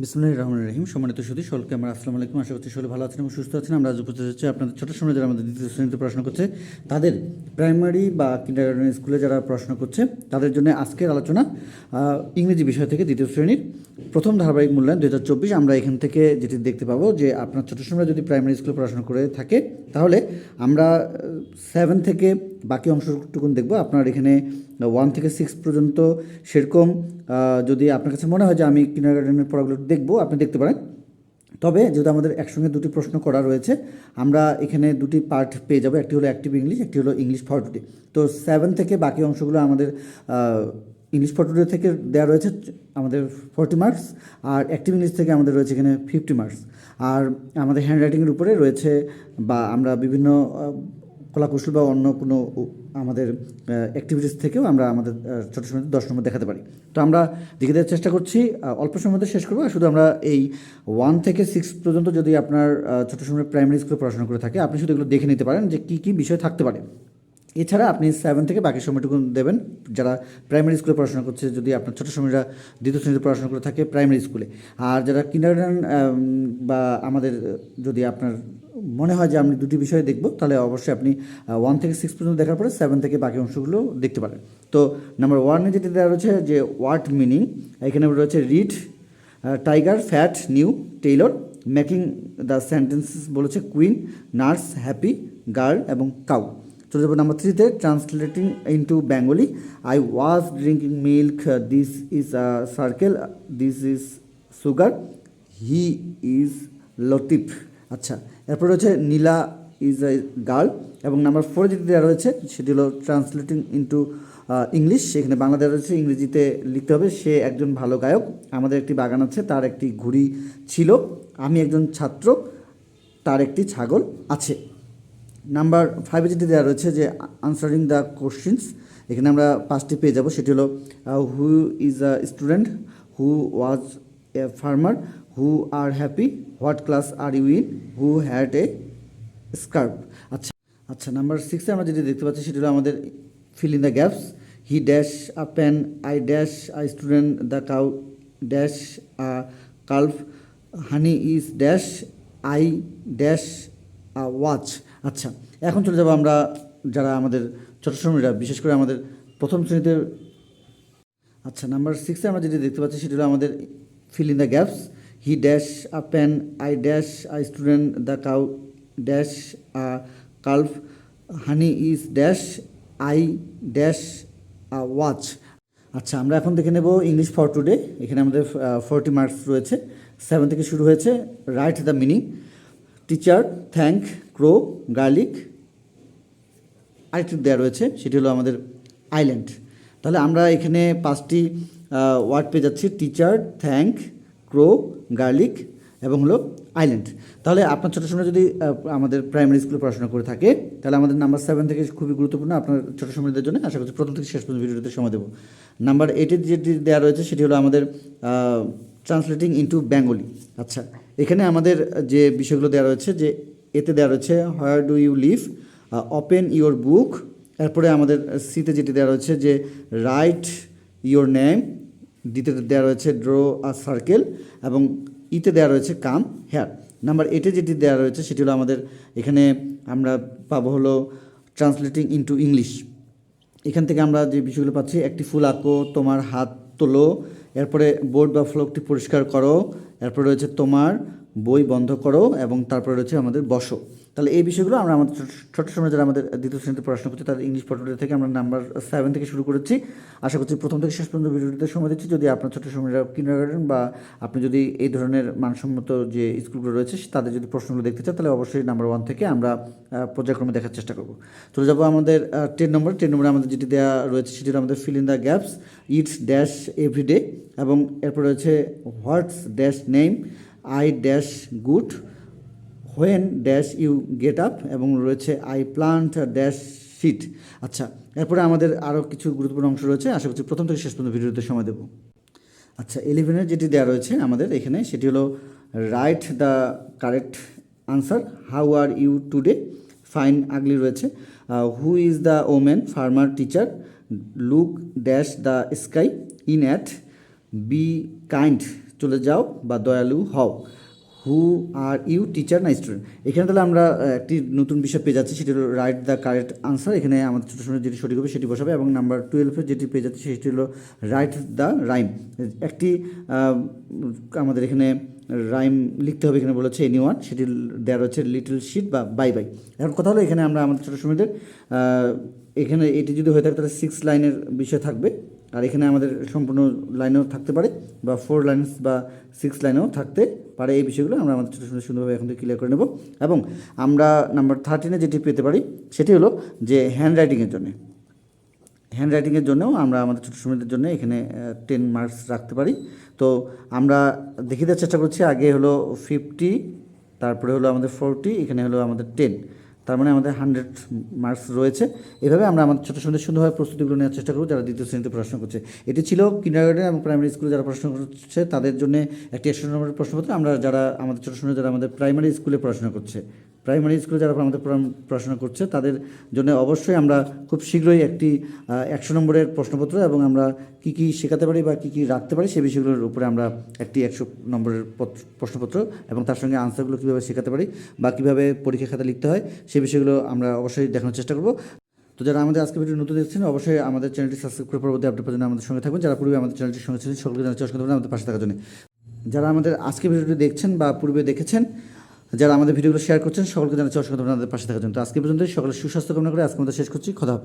বিসমুল্লাহ রহমান রহিম। সম্মানিত সুদী সকলকে আমার আসসালামু আলাইকুম। আশা করছি সকলে ভালো আছেন এবং সুস্থ আছেন। আমরা আজ উপস্থিত হচ্ছে আপনাদের ছোটো সময় যারা আমাদের দ্বিতীয় শ্রেণীতে পড়াশোনা করছে, তাদের প্রাইমারি বা কিন্ডার স্কুলে যারা পড়াশোনা করছে, তাদের জন্য আজকের আলোচনা ইংরেজি বিষয় থেকে দ্বিতীয় শ্রেণির প্রথম ধারাবাহিক মূল্যায়ন দুহাজার চব্বিশ। আমরা এখান থেকে যেটি দেখতে পাবো যে আপনার ছোটো সময় যদি প্রাইমারি স্কুলে পড়াশোনা করে থাকে, তাহলে আমরা সেভেন থেকে বাকি অংশটুকুন দেখব। আপনার এখানে ওয়ান থেকে সিক্স পর্যন্ত সেরকম যদি আপনার কাছে মনে হয় যে আমি কিন্ডার গার্ডেনের পড়াগুলো দেখব, আপনি দেখতে পারেন। তবে যেহেতু আমাদের একসঙ্গে দুটি প্রশ্ন করা রয়েছে, আমরা এখানে দুটি পার্ট পেয়ে যাব। একটি হলো অ্যাক্টিভ ইংলিশ একটি হলো ইংলিশ ফর্টুডে তো সেভেন থেকে বাকি অংশগুলো আমাদের ইংলিশ ফর্টুডে থেকে দেওয়া রয়েছে, আমাদের ফোরটি মার্কস আর অ্যাক্টিভ ইংলিশ থেকে আমাদের রয়েছে এখানে ফিফটি মার্কস আর আমাদের হ্যান্ড রাইটিংয়ের উপরে রয়েছে বা আমরা বিভিন্ন কলাকৌশল বা অন্য কোনো আমাদের অ্যাক্টিভিটিস থেকেও আমরা আমাদের ছোটো সময়, দশ নম্বর দেখাতে পারি। তো আমরা দেখে দেওয়ার চেষ্টা করছি অল্প সময়ের মধ্যে শেষ করব। শুধু আমরা এই ওয়ান থেকে সিক্স পর্যন্ত যদি আপনার ছোটো সময় প্রাইমারি স্কুলে পড়াশোনা করে থাকে, আপনি শুধু এগুলো দেখে নিতে পারেন যে কী কী বিষয় থাকতে পারে। এছাড়া আপনি সেভেন থেকে বাকি সময়টুকু দেবেন। যারা প্রাইমারি স্কুলে পড়াশোনা করছে, যদি আপনার ছোটো সময়রা দ্বিতীয় শ্রেণীতে পড়াশোনা করে থাকে প্রাইমারি স্কুলে আর যারা কিন্ডার বা আমাদের, যদি আপনার মনে হয় যে আমি দুটি বিষয় দেখব, তাহলে অবশ্যই আপনি ওয়ান থেকে সিক্স পর্যন্ত দেখার পরে সেভেন থেকে বাকি অংশগুলো দেখতে পারেন। তো নাম্বার ওয়ানে যেটি দেওয়া রয়েছে যে ওয়ার্ড মিনিং এখানে রয়েছে read tiger fat new tailor making the sentences বলেছে কুইন নার্স হ্যাপি গার্ল এবং কাউ চলে যাব নাম্বার থ্রিতে translating into Bengali I was drinking milk this is a circle this is sugar he is Latif আচ্ছা এরপর রয়েছে Nila is a girl এবং number ফোরে যেটি দেওয়া রয়েছে সেটি হলো ট্রান্সলেটিং ইন্টু ইংলিশ সেখানে বাংলা দেওয়া রয়েছে, ইংরেজিতে লিখতে হবে। সে একজন ভালো গায়ক। আমাদের একটি বাগান আছে, তার একটি ঘুড়ি ছিল। আমি একজন ছাত্র, তার একটি ছাগল আছে। নাম্বার ফাইভে যেটি দেওয়া রয়েছে যে আনসারিং দ্য কোশ্চিনস এখানে আমরা পাঁচটি পেয়ে যাব। সেটি হলো who is a student who was a farmer who are happy what class are you in who had a scarf আচ্ছা আচ্ছা নাম্বার সিক্সে আমরা যেটি দেখতে পাচ্ছি সেটি হলো আমাদের fill in the gaps he dash a pen I dash I student the cow dash a calf honey is dash I dash a watch আচ্ছা এখন চলে যাব আমরা যারা আমাদের ছোট শ্রমিকরা বিশেষ করে আমাদের প্রথম শ্রেণীতে। আচ্ছা নাম্বার সিক্সে আমরা যেটি দেখতে পাচ্ছি সেটি হলো আমাদের fill in the gaps he dash a pen I dash I student the cow dash a calf honey is dash I dash a watch আচ্ছা আমরা এখন দেখে নেব ইংলিশ ফর টুডে এখানে আমাদের ফোরটি মার্কস রয়েছে। সেভেন থেকে শুরু হয়েছে। Write the meaning teacher thank crow garlic আরেকটি দেওয়া রয়েছে, সেটি হলো আমাদের আইল্যান্ড তাহলে আমরা এখানে পাঁচটি ওয়ার্ড পেয়ে যাচ্ছি। টিচার থ্যাংক ক্রো গার্লিক এবং হলো আইল্যান্ড তাহলে আপনার ছোটো সময় যদি আমাদের প্রাইমারি স্কুলে পড়াশোনা করে থাকে, তাহলে আমাদের নাম্বার সেভেন থেকে খুবই গুরুত্বপূর্ণ আপনার ছোটো সময়দের জন্য। আশা করছি প্রথম থেকে শেষ পর্যন্ত ভিডিওতে সময় দেবো। নাম্বার এইটের যেটি দেওয়া রয়েছে, সেটি হলো আমাদের ট্রান্সলেটিং ইন্টু বেঙ্গলি আচ্ছা এখানে আমাদের যে বিষয়গুলো দেওয়া রয়েছে, যে এতে দেওয়া রয়েছে where do you live open your book এরপরে আমাদের সিতে যেটি দেওয়া রয়েছে, যে রাইট ইউর নেম দ্বিতীয়তে দেওয়া রয়েছে ড্র আ সার্কেল এবং ইতে দেওয়া রয়েছে কাম হেয়ার নাম্বার এটে যেটি দেওয়া রয়েছে সেটি হলো আমাদের এখানে আমরা পাবো হলো ট্রান্সলেটিং ইনটু ইংলিশ এখান থেকে আমরা যে বিষয়গুলো পাচ্ছি, একটি ফুল আঁকো, তোমার হাত তোলো, এরপরে বোর্ড বা ফ্লোকটি পরিষ্কার করো, এরপরে রয়েছে তোমার বই বন্ধ করো এবং তারপরে রয়েছে আমাদের বসো। তাহলে এই বিষয়গুলো আমরা আমাদের ছোট- সময় যারা আমাদের দ্বিতীয় শ্রেণীতে পড়াশোনা করছে, তাদের ইংলিশ পটুলিয়া থেকে আমরা নাম্বার সেভেন থেকে শুরু করেছি। আশা করছি প্রথম থেকে শেষ পর্যন্ত ভিডিওটিতে সময় দিচ্ছি। যদি আপনার ছোটো সময়রা কিন্ডার গার্ডেন বা আপনি যদি এই ধরনের মানসম্মত যে স্কুলগুলো রয়েছে, তাদের যদি প্রশ্নগুলো দেখতে চান, তাহলে অবশ্যই নাম্বার ওয়ান থেকে আমরা পর্যায়ক্রমে দেখার চেষ্টা করব। চলে যাব আমাদের টেন নম্বর টেন নম্বরে আমাদের যেটি দেওয়া রয়েছে, সেটি হলো আমাদের fill in the gaps it's dash every day এবং এরপর রয়েছে what's dash name I dash good when dash you get up এবং রয়েছে আই প্লান্ট ড্যাশ সিট আচ্ছা এরপরে আমাদের আরও কিছু গুরুত্বপূর্ণ অংশ রয়েছে। আশা করছি প্রথম থেকে শেষ পর্যন্ত ভিডিওতে সময় দেবো। আচ্ছা ইলেভেনের যেটি দেওয়া রয়েছে আমাদের এখানে, সেটি হলো write the correct answer how are you today fine ugly রয়েছে। Who is the women farmer teacher look dash the sky in at be kind চলে যাও বা দয়ালু হও। হু আর ইউ টিচার না স্টুডেন্ট এখানে তাহলে আমরা একটি নতুন বিষয় পেয়ে যাচ্ছি, সেটি হলো রাইট দ্য কারেক্ট আনসার এখানে আমাদের ছোটো সময় যেটি সঠিক হবে সেটি বসাবে এবং নাম্বার টুয়েলভে যেটি পেয়ে যাচ্ছে সেটি হলো রাইট দ্য রাইম একটি আমাদের এখানে রাইম লিখতে হবে, এখানে বলেছে এনি ওয়ান সেটি দেওয়া রয়েছে লিটল শিট বা বাই বাই এখন কথা হলো এখানে আমরা আমাদের ছোটো সময়দের এখানে এটি যদি হয়ে থাকে তাহলে সিক্স লাইনের বিষয় থাকবে। আর এখানে আমাদের সম্পূর্ণ লাইনেও থাকতে পারে বা ফোর লাইনস বা সিক্স লাইনেও থাকতে পারে এই বিষয়গুলো আমরা আমাদের ছোটো সুন্দর সুন্দরভাবে এখন থেকে ক্লিয়ার করে নেব। এবং আমরা নাম্বার থার্টিনে যেটি পেতে পারি, সেটি হলো যে হ্যান্ড রাইটিংয়ের জন্যে। হ্যান্ড রাইটিংয়ের জন্যও আমরা আমাদের ছোটো সময়দের জন্য এখানে টেন মার্কস রাখতে পারি। তো আমরা দেখিয়ে দেওয়ার চেষ্টা করছি, আগে হলো ফিফটি তারপরে হলো আমাদের ফোরটি এখানে হলো আমাদের টেন তার মানে আমাদের হান্ড্রেড মার্কস রয়েছে। এভাবে আমরা আমাদের ছোটো সুন্দর সুন্দরভাবে প্রস্তুতিগুলো নেওয়ার চেষ্টা করব, যারা দ্বিতীয় শ্রেণীতে পড়াশোনা করছে। এটি ছিল কিন্ডারগার্ডেন এবং প্রাইমারি স্কুলে যারা পড়াশোনা করছে, তাদের জন্য একটি একশো নম্বরের প্রশ্নপত্র। আমরা যারা, আমাদের ছোটো সুন্দর যারা আমাদের প্রাইমারি স্কুলে পড়াশোনা করছে প্রাইমারি স্কুলে যারা আমাদের পড়া- পড়াশোনা করছে, তাদের জন্য অবশ্যই আমরা খুব শীঘ্রই একটি একশো নম্বরের প্রশ্নপত্র এবং আমরা কি কি শেখাতে পারি বা কি কি রাখতে পারি সেই বিষয়গুলোর উপরে আমরা একটি একশো নম্বরের পত্র- প্রশ্নপত্র এবং তার সঙ্গে আনসারগুলো কীভাবে শেখাতে পারি বা কীভাবে পরীক্ষা খাতা লিখতে হয় সেই বিষয়গুলো আমরা অবশ্যই দেখানোর চেষ্টা করব। তো যারা আমাদের আজকে ভিডিও নতুন দেখছেন, অবশ্যই আমাদের চ্যানেলটি সাবস্ক্রাইব করে পরবর্তী আপডেট পর্যন্ত আমাদের সঙ্গে থাকবেন যারা পূর্বে আমাদের চ্যানেলটির সঙ্গে ছিলেন, সকলকে জানাচ্ছি অসংখ্য আমাদের পাশে থাকার জন্য। যারা আমাদের আজকে ভিডিওটি দেখছেন বা পূর্বে দেখেছেন যারা আমাদের ভিডিওগুলো শেয়ার করছেন, সকলকে জানাচ্ছি অসংখ্য আমাদের পাশে থাকার জন্য আজকে পর্যন্ত সকলের সুস্বাস্থ্য কামনা করে আজকে আমাদের শেষ করছি খোদা হাফেজ।